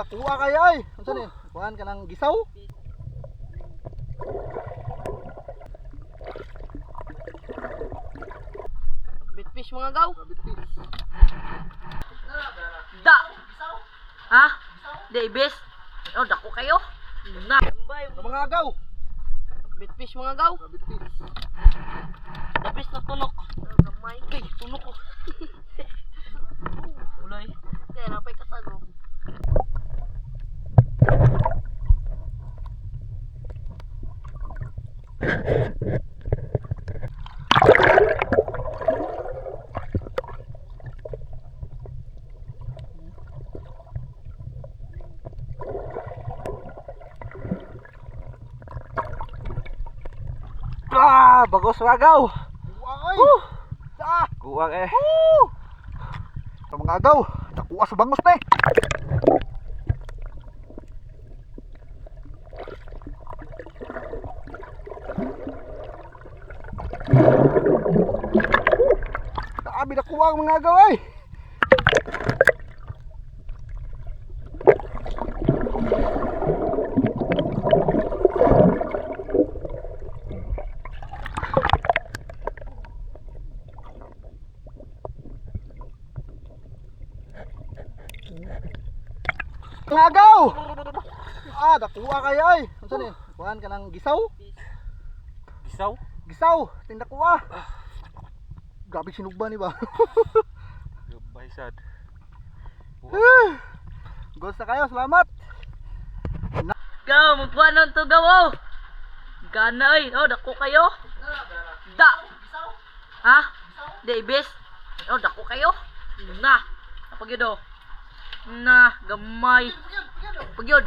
dakuha kayo ay. Unsa ni? Kuhan ka ng gisaw? Bitfish mga gaw. Bitfish. Da. Ha? Davis. Oh, dako kayo. Na. Mga agaw. Bitfish mga gaw. Bitfish. Dabis na tunok. Gamay. Kay, tunok ko. Ah, bagos agaw. Kuha ay. Woo! Sa. Kuwang eh. Woo! Sa mga agaw. Dakuha sa bangos te. Dami nakuha ang mga agaw ay. Mga agaw. Ah, dakuha kayo ay. Unsa ni? Kuhan ka ng gisaw? Isaw. Gisaw, tindakuha. Grabe sinugba ni ba? Gabay sad. Gusto kayo, salamat. Gaw, magpuanon to gaw. oh. Gana ay. Oh, dako kayo. Da. Ha? Davis. Oh, dako kayo. Na. Kapag yun oh. Na, gamay. Pag yun.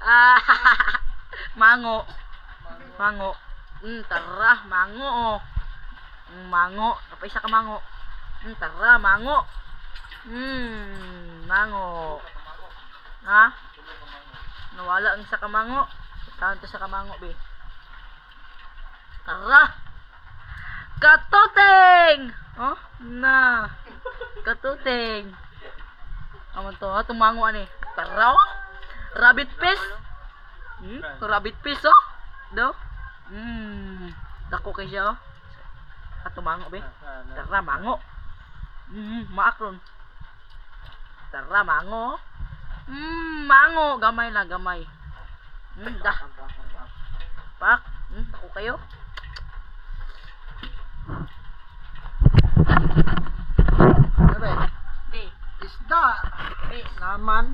Ah, mango. Mango. Mm, tara, mango oh. Mm, mango. Kapag isa ka mango. Mm, tara, mango. Mm, mango. Ha? Nawala ang isa ka mango. Saan to sa kamango, be? Tara! Katuteng! Oh, na. Katuteng. Aman to, ha? Tumango ani. Tara, oh. Rabbit fish. Hmm? Rabbit fish, oh. Do? Hmm. Dako kay siya, oh. At tumango, be. Tara, mango. Hmm, maakron. Tara, mango. Hmm, mango. Gamay na, gamay. Hmm, da. Pak. Hmm, ako kayo. Isda. Fish. Naman.